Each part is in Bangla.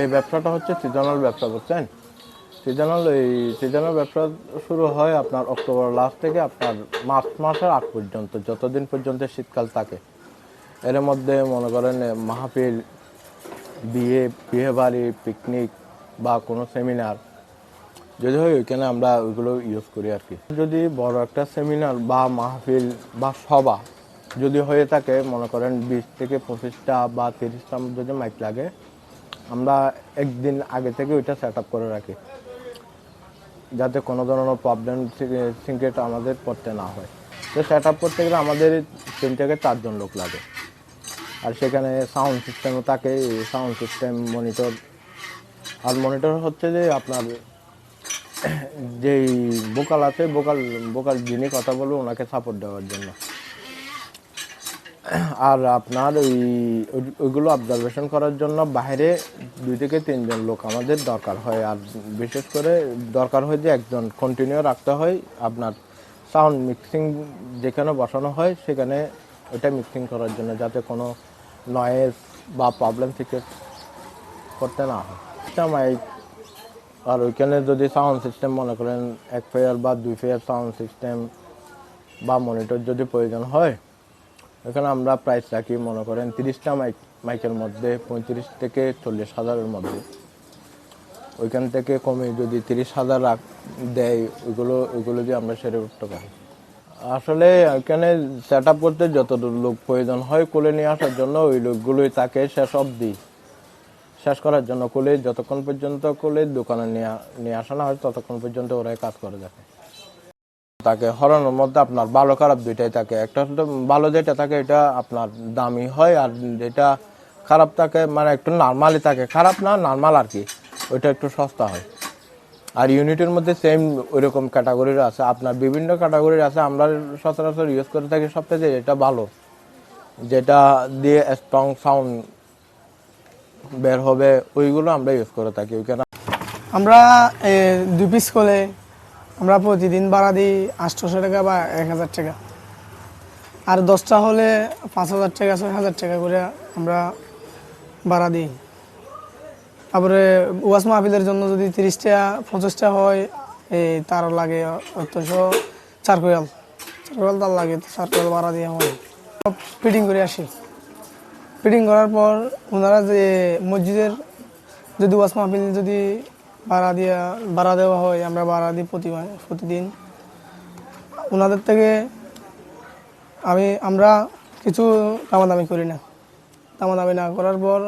এই ব্যবসাটা হচ্ছে সিজনাল ব্যবসা, বুঝছেন? সিজনাল এই সিজনাল ব্যবসা শুরু হয় আপনার অক্টোবর লাস্ট থেকে আপনার মার্চ মাসের আগ পর্যন্ত, যতদিন পর্যন্ত শীতকাল থাকে। এর মধ্যে মনে করেন মাহফিল, বিয়ে বিয়ে বাড়ি পিকনিক বা কোনো সেমিনার যদি হয় ওইখানে আমরা ওইগুলো ইউজ করি আর কি। যদি বড় একটা সেমিনার বা মাহফিল বা সভা যদি হয়ে থাকে, মনে করেন বিশ থেকে পঁচিশটা বা তিরিশটা যদি মাইক লাগে আমরা একদিন আগে থেকে ওইটা সেট আপ করে রাখি, যাতে কোনো ধরনের প্রবলেম সিঙ্কেট আমাদের পড়তে না হয়। তো সেট আপ করতে গেলে আমাদের তিন থেকে চারজন লোক লাগে। আর সেখানে সাউন্ড সিস্টেমও থাকে সাউন্ড সিস্টেম মনিটর আর মনিটর হচ্ছে যে আপনার যেই বোকাল আছে বোকাল বোকাল যিনি কথা বলবে, ওনাকে সাপোর্ট দেওয়ার জন্য। আর আপনার ওই ওই- ওইগুলো অবজারভেশন করার জন্য বাইরে দুই থেকে তিনজন লোক আমাদের দরকার হয়। আর বিশেষ করে দরকার হয় যে একজন কন্টিনিউ রাখতে হয়। আপনার সাউন্ড মিক্সিং যেখানে বসানো হয়, সেখানে ওইটা মিক্সিং করার জন্য যাতে কোনো নয়েজ বা প্রবলেম থেকে করতে না হয়। মাইক আর ওইখানে যদি সাউন্ড সিস্টেম মনে করেন, এক ফেয়ার বা দুই ফেয়ার সাউন্ড সিস্টেম বা মনিটর যদি প্রয়োজন হয় এখানে আমরা প্রাইস রাখি, মনে করেন তিরিশটা মাইক মাইকের মধ্যে পঁয়ত্রিশ থেকে চল্লিশ হাজারের মধ্যে। ওইখান থেকে কমে যদি তিরিশ হাজার রাখ, দেয়, ওইগুলো ওইগুলো দিয়ে আমরা সেরে উঠতে পারি। আসলে এখানে সেট আপ করতে যত লোক প্রয়োজন হয়, কোলে নিয়ে আসার জন্য ওই লোকগুলোই তাকে শেষ অবধি, শেষ করার জন্য কোলে, যতক্ষণ পর্যন্ত কোলে দোকানে নিয়ে নিয়ে আসা না হয়, ততক্ষণ পর্যন্ত ওরাই কাজ করে থাকে তাকে হরানোর মধ্যে আপনার ভালো খারাপ দুইটাই থাকে। একটা ভালো যেটা থাকে, এটা আপনার দামি হয় আর যেটা খারাপ থাকে মানে একটু নর্মালি থাকে। খারাপ না নর্মাল আর কি, ওইটা একটু সস্তা হয়। আর ইউনিটের মধ্যে সেম ওইরকম ক্যাটাগরির আছে। আপনার বিভিন্ন ক্যাটাগরির আছে। আমরা সচরাচর ইউজ করে থাকি সবথেকে এটা ভালো, যেটা দিয়ে স্ট্রং সাউন্ড বের হবে, ওইগুলো আমরা ইউজ করে থাকি। ওইখানে আমরা দুই পিস করে আমরা প্রতিদিন ভাড়া দিই আটশোশো টাকা বা এক হাজার টাকা। আর দশটা হলে পাঁচ হাজার টাকা, ছয় হাজার টাকা করে আমরা ভাড়া দিই। তারপরে ওয়াস মাহফিলের জন্য যদি তিরিশটা পঞ্চাশটা হয়, এই তার লাগে অত্যন্ত চার কোয়াল। তার লাগে চার কোয়াল ভাড়া দেওয়া হয়। সব ফিটিং করে আসি। ফিটিং করার পর ওনারা যে মসজিদের যদি ওয়াস মাহফিল যদি ভাড়া দিয়া, ভাড়া দেওয়া হয়, আমরা ভাড়া দিই প্রতি প্রতিদিন। ওনাদের থেকে আমি, আমরা কিছু দামাদামি করি না। দামাদামি না করার পর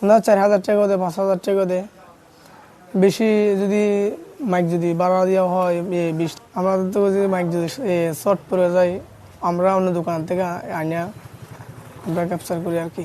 ওনারা চার হাজার টাকা দেয়, পাঁচ হাজার টাকা দেয়। বেশি যদি মাইক যদি ভাড়া দেওয়া হয় বিশ, আমাদের তো যদি মাইক যদি শর্ট পড়ে যায়, আমরা অন্য দোকান থেকে আনিয়া আমরা ক্যাপচার করি আর কি।